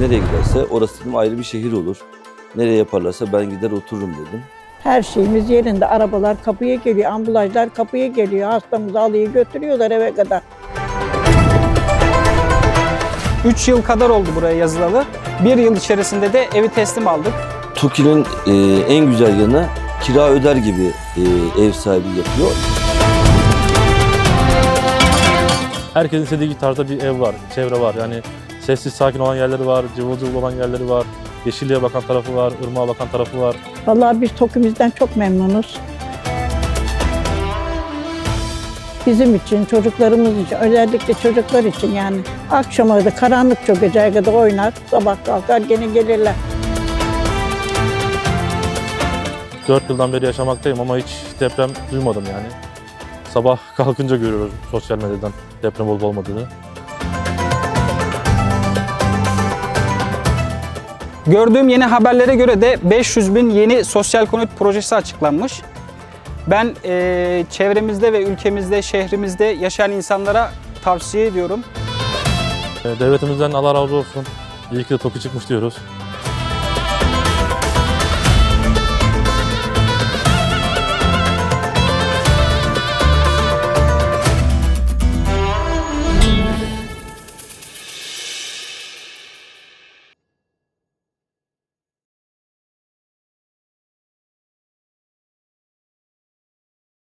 nereye giderse orası dedim ayrı bir şehir olur. Nereye yaparlarsa ben gider otururum dedim. Her şeyimiz yerinde. Arabalar kapıya geliyor, ambulanslar kapıya geliyor. Hastamızı alıyor götürüyorlar eve kadar. 3 yıl kadar oldu buraya yazılalı. Bir yıl içerisinde de evi teslim aldık. TOKİ'nin e, en güzel yanı kira öder gibi e, ev sahibi yapıyor. Herkesin istediği tarzda bir ev var, çevre var. Yani sessiz sakin olan yerleri var, cıvıl cıvıl olan yerleri var. Yeşilliğe bakan tarafı var, ırmağa bakan tarafı var. Vallahi biz TOKİ'mizden çok memnunuz. Bizim için, çocuklarımız için, özellikle çocuklar için yani. Akşama da karanlık çok kadar oynar, sabah kalkar gene gelirler. 4 yıldan beri yaşamaktayım ama hiç deprem duymadım yani. Sabah kalkınca görüyoruz sosyal medyadan deprem olup olmadığını. Gördüğüm yeni haberlere göre de 500 bin yeni sosyal konut projesi açıklanmış. Ben eee, çevremizde ve ülkemizde, şehrimizde yaşayan insanlara tavsiye ediyorum. Ee, Devletimizden Allah razı olsun. İyi ki de TOKİ çıkmış diyoruz.